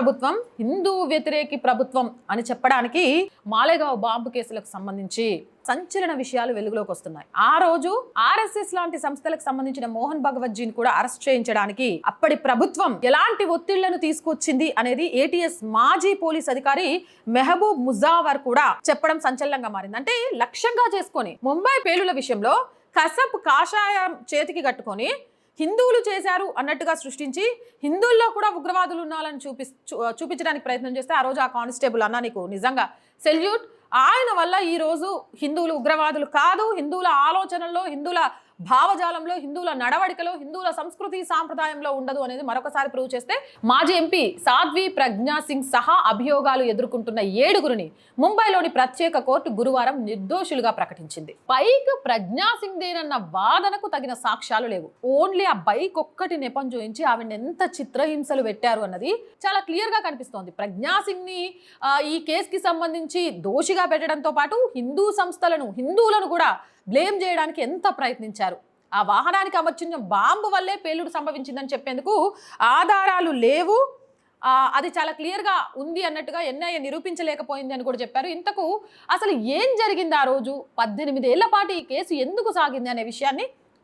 ప్రభుత్వం హిందూ వ్యతిరేకి ప్రభుత్వం అని చెప్పడానికి మాలేగావ్ బాంబు కేసులకు సంబంధించి సంచలన విషయాలు వెలుగులోకి వస్తున్నాయి. ఆ రోజు ఆర్ఎస్ఎస్ లాంటి సంస్థలకు సంబంధించిన మోహన్ భగవత్జీని కూడా అరెస్ట్ చేయించడానికి అప్పటి ప్రభుత్వం ఎలాంటి ఒత్తిళ్ళను తీసుకొచ్చింది అనేది ఏటీఎస్ మాజీ పోలీస్ అధికారి మెహబూబ్ ముజావర్ కూడా చెప్పడం సంచలనంగా మారింది. అంటే లక్ష్యంగా చేసుకొని ముంబై పేలుల విషయంలో కసబ్ కాషాయం చేతికి కట్టుకొని హిందువులు చేశారు అన్నట్టుగా సృష్టించి హిందువుల్లో కూడా ఉగ్రవాదులు ఉన్నారని చూపి చూ- చూపించడానికి ప్రయత్నం చేస్తే ఆ రోజు ఆ కానిస్టేబుల్ అన్న నీకు నిజంగా సెల్యూట్. ఆయన వల్ల ఈ రోజు హిందువులు ఉగ్రవాదులు కాదు హిందువుల ఆలోచనల్లో హిందువుల భావజాలంలో హిందువుల నడవడికలో హిందువుల సంస్కృతి సాంప్రదాయంలో ఉండదు అనేది మరొకసారి ప్రూవ్ చేస్తే మాజీ ఎంపీ సాధ్వి ప్రజ్ఞా సింగ్ సహా అభియోగాలు ఎదుర్కొంటున్న ఏడుగురిని ముంబైలోని ప్రత్యేక కోర్టు గురువారం నిర్దోషులుగా ప్రకటించింది. బైక్ ప్రజ్ఞా సింగ్ దేనన్న వాదనకు తగిన సాక్ష్యాలు లేవు. ఓన్లీ ఆ బైక్ ఒక్కటి నెపం చూయించి ఆవిడ ఎంత చిత్రహింసలు పెట్టారు అన్నది చాలా క్లియర్గా కనిపిస్తోంది. ప్రజ్ఞా సింగ్ని ఈ కేసుకి సంబంధించి దోషిగా పెట్టడంతో పాటు హిందూ సంస్థలను హిందువులను కూడా బ్లేమ్ చేయడానికి ఎంత ప్రయత్నించారు? ఆ వాహనానికి అమర్చిన బాంబు వల్లే పేలుడు సంభవించిందని చెప్పేందుకు ఆధారాలు లేవు. అది చాలా క్లియర్గా ఉంది అన్నట్టుగా ఎన్ఐఏ నిరూపించలేకపోయింది అని కూడా చెప్పారు. ఇంతకు అసలు ఏం జరిగింది ఆ రోజు? పద్దెనిమిదేళ్ళ పాటు ఈ కేసు ఎందుకు సాగింది అనే విషయాన్ని